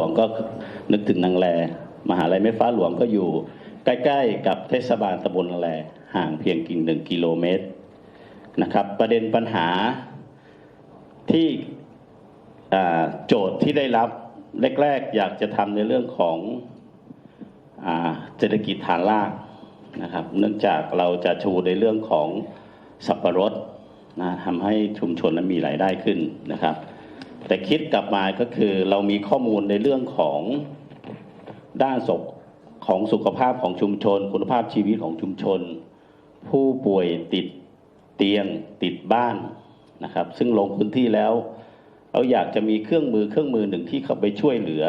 วงก็นึกถึงนางแลมหาลัยแม่ฟ้าหลวงก็อยู่ ใกล้ๆ กับเทศบาลตำบลนางแลห่างเพียงกิ่งหนึ่งกิโลเมตรนะครับ ประเด็นปัญหาที่โจทย์ที่ได้รับแรกๆ อยากจะทำในเรื่องของเศรษฐกิจฐานรากนะครับ เนื่องจากเราจะชูในเรื่องของสับปะรดนะทำให้ชุมชนนั้นมีรายได้ขึ้นนะครับ แต่คิดกลับมาก็คือเรามีข้อมูลในเรื่องของด้านศกของสุขภาพของชุมชน คุณภาพชีวิตของชุมชน ผู้ป่วยติดเตียงติดบ้านนะครับ ซึ่งลงพื้นที่แล้ว เราอยากจะมีเครื่องมือเครื่องมือหนึ่งที่เข้าไปช่วยเหลือ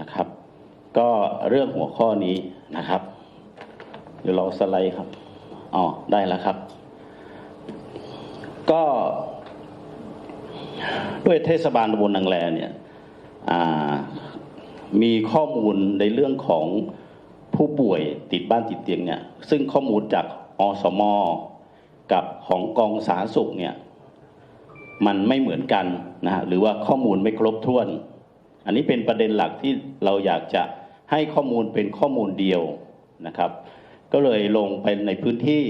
นะครับ ก็เรื่องหัวข้อนี้นะครับ เดี๋ยวรอสไลด์ครับอ๋อได้แล้วครับ ก็ ด้วยเทศบาลตำบลนางแลเนี่ยมีข้อมูลในเรื่องของผู้ป่วยติดบ้านติดเตียงเนี่ยซึ่งข้อมูลจากอสมกับของกองสาธารณสุขเนี่ยมันไม่เหมือนกันนะฮะหรือว่าข้อมูลไม่ครบถ้วน อันนี้เป็นประเด็นหลักที่เราอยากจะให้ข้อมูลเป็นข้อมูลเดียวนะครับ ก็เลยลงไปในพื้นที่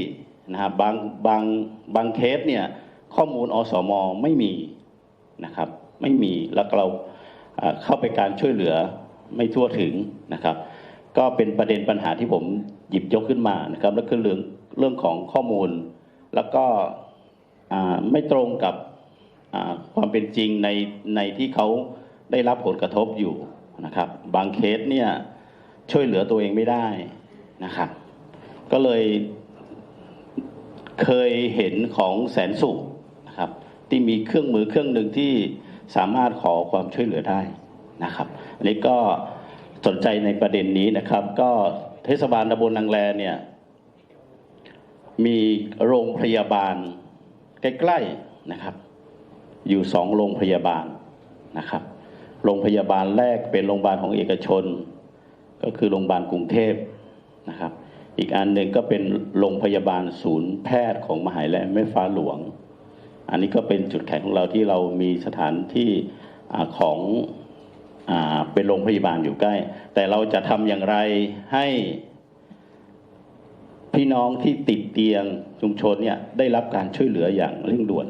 นะครับบางบางบางเคสเนี่ยข้อมูลอสมไม่มี นะครับ ไม่มีแล้วเราเข้าไปการช่วยเหลือไม่ทั่วถึงนะครับ ก็เป็นประเด็นปัญหาที่ผมหยิบยกขึ้นมานะครับแล้วคือเรื่องเรื่องของข้อมูล แล้วก็ไม่ตรงกับความเป็นจริงในในที่เขาได้รับผลกระทบอยู่นะครับ บางเคสเนี่ยช่วยเหลือตัวเองไม่ได้นะครับ ก็เลยเคยเห็นของแสนสุขนะครับ ที่มีเครื่องมือเครื่องหนึ่งที่สามารถขอความช่วยเหลือได้นะครับอันนี้ก็สนใจในประเด็นนี้นะครับ ก็เทศบาลตำบลนางแลเนี่ยมีโรงพยาบาลใกล้ๆนะครับ อยู่สองโรงพยาบาลนะครับ โรงพยาบาลแรกเป็นโรงพยาบาลของเอกชน ก็คือโรงพยาบาลกรุงเทพนะครับ อีกอันหนึ่งก็เป็นโรงพยาบาลศูนย์แพทย์ของมหาวิทยาลัยแม่ฟ้าหลวง อันนี้ก็เป็นจุดแข็งของเราที่เรามีสถานที่อของอเป็นโรงพยาบาลอยู่ใกล้ แต่เราจะทำอย่างไรให้พี่น้องที่ติดเตียงชุมชนเนี่ยได้รับการช่วยเหลืออย่างเร่งด่วน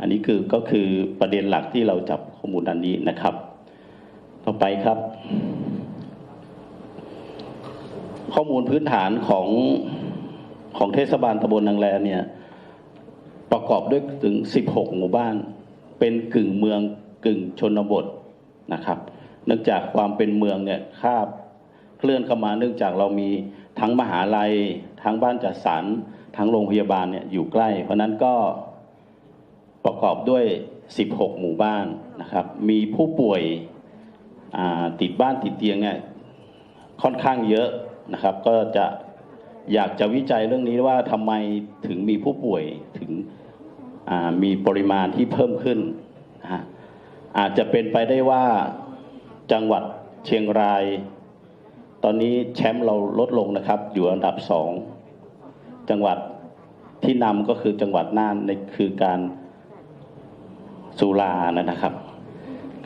อันนี้คือก็คือประเด็นหลักที่เราจับข้อมูลอันนี้นะครับ ต่อไปครับ ข้อมูลพื้นฐานของของเทศบาลตำบลนางแลเนี่ย ประกอบด้วยถึง 16 หมู่บ้าน เป็นกึ่งเมืองกึ่งชนบทนะครับ เนื่องจากความเป็นเมืองเนี่ยคาบเคลื่อนเข้ามาเนื่องจากเรามีทั้งมหาลัย ทั้งบ้านจัดสรรทั้งโรงพยาบาลเนี่ยอยู่ใกล้ เพราะนั้นก็ประกอบด้วย 16 หมู่บ้านนะครับ มีผู้ป่วยติดบ้านติดเตียงเนี่ยค่อนข้างเยอะนะครับ ก็จะ อยากจะวิจัยเรื่องนี้ว่าทำไมถึงมีผู้ป่วยถึงมีปริมาณที่เพิ่มขึ้นนะฮะอาจจะเป็นไปได้ว่าจังหวัดเชียงราย ตอนนี้แชมป์เราลดลงนะครับ อยู่อันดับสองจังหวัดที่นำก็คือจังหวัดน่านในคือการสุรานะครับ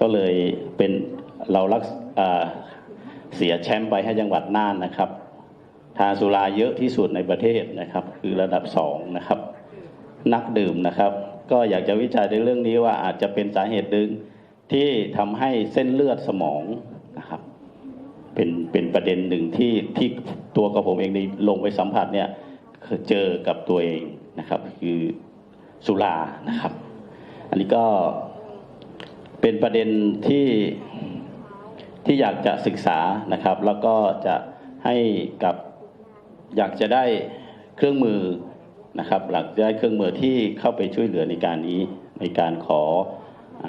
ก็เลยเป็นเรารักเสียแชมป์ไปให้จังหวัดน่านนะครับ ทานสุราเยอะที่สุดในประเทศนะครับ คือระดับสองนะครับ นักดื่มนะครับ ก็อยากจะวิจัยในเรื่องนี้ว่าอาจจะเป็นสาเหตุหนึ่งที่ทำให้เส้นเลือดสมองนะครับ เป็นเป็นประเด็นหนึ่งที่ที่ตัวกับผมเองในลงไปสัมผัสเนี่ยเจอกับตัวเองนะครับ คือสุรานะครับ อันนี้ก็เป็นประเด็นที่ที่อยากจะศึกษานะครับ แล้วก็จะให้กับ อยากจะได้เครื่องมือนะครับหลักจะได้เครื่องมือที่เข้าไปช่วยเหลือในการนี้ในการขออ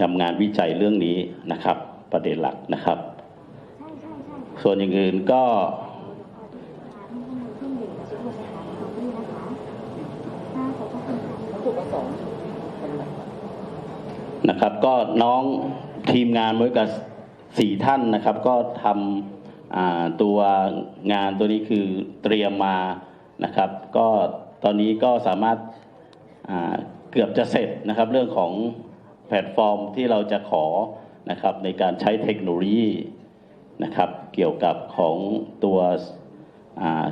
ทำงานวิจัยเรื่องนี้นะครับ ประเด็นหลักนะครับ ส่วนอย่างอื่นก็นะครับก็น้องทีมงานบริการสี่ท่านนะครับ ก็ทำ ตัวงานตัวนี้คือเตรียมมานะครับ ก็ตอนนี้ก็สามารถาเกือบจะเสร็จนะครับ เรื่องของแพลตฟอร์มที่เราจะขอนะครับในการใช้เทคโนโลยีนะครับ เกี่ยวกับของตัว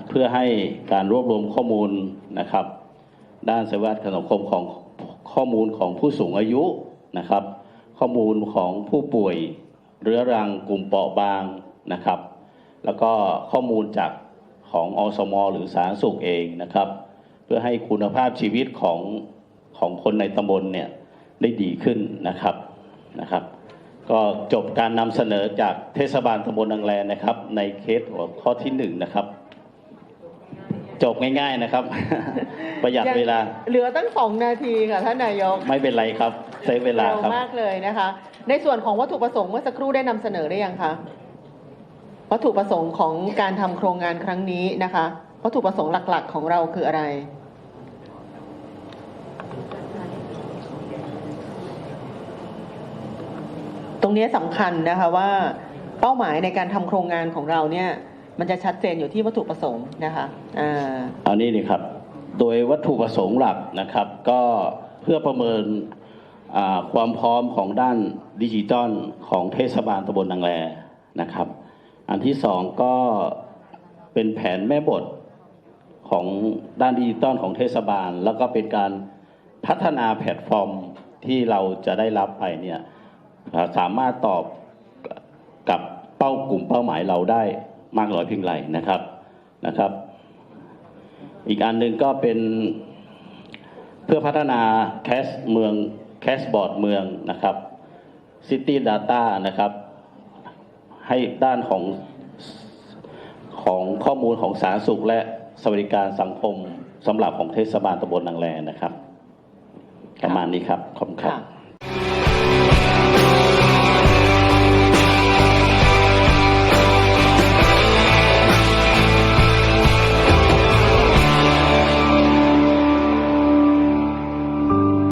เพื่อให้การรวบรวมข้อมูลนะครับ ด้านสวัสดิสังคมของข้อมูลของผู้สูงอายุนะครับ ข้อมูลของผู้ป่วยเรื้อรังกลุ่มเปราะบางนะครับ แล้วก็ข้อมูลจากของอสม หรือสาธารณสุขเองนะครับ เพื่อให้คุณภาพชีวิตของของคนในตำบลเนี่ยได้ดีขึ้นนะครับนะครับ ก็จบการนำเสนอจากเทศบาลตำบลนางแลนะครับ ในเคสหัวข้อที่หนึ่งนะครับ จบง่ายๆนะครับ ประหยัดเวลา เหลือตั้งสองนาทีค่ะท่านนายกไม่เป็นไรครับใช้เวลาเร็วครับ มากเลยนะคะ ในส่วนของวัตถุประสงค์เมื่อสักครู่ได้นำเสนอได้ยังคะ วัตถุประสงค์ของการทำโครงงานครั้งนี้นะคะ วัตถุประสงค์หลักๆ ของเราคืออะไร ตรงนี้สำคัญนะคะว่าเป้าหมายในการทำโครงงานของเราเนี่ย มันจะชัดเจนอยู่ที่วัตถุประสงค์นะคะอ่าอันนี้นี่ครับ โดยวัตถุประสงค์หลักนะครับ ก็เพื่อประเมินความพร้อมของด้านดิจิตอลของเทศบาลตำบลนางแลนะครับ อันที่สองก็เป็นแผนแม่บทของด้านดิจิตอลของเทศบาล แล้วก็เป็นการพัฒนาแพลตฟอร์มที่เราจะได้รับไปเนี่ยสามารถตอบกับเป้ากลุ่มเป้าหมายเราได้มากน้อยเพียงไรนะครับนะครับ อีกอันหนึ่งก็เป็นเพื่อพัฒนาแคสเมืองแคสบอร์ดเมืองนะครับ City Data นะครับ ให้ด้านของของข้อมูลของสาธารณสุขและสวัสดิการสังคมสำหรับของเทศบาลตำบลนางแลนะครับ ประมาณนี้ครับขอบคุณครับ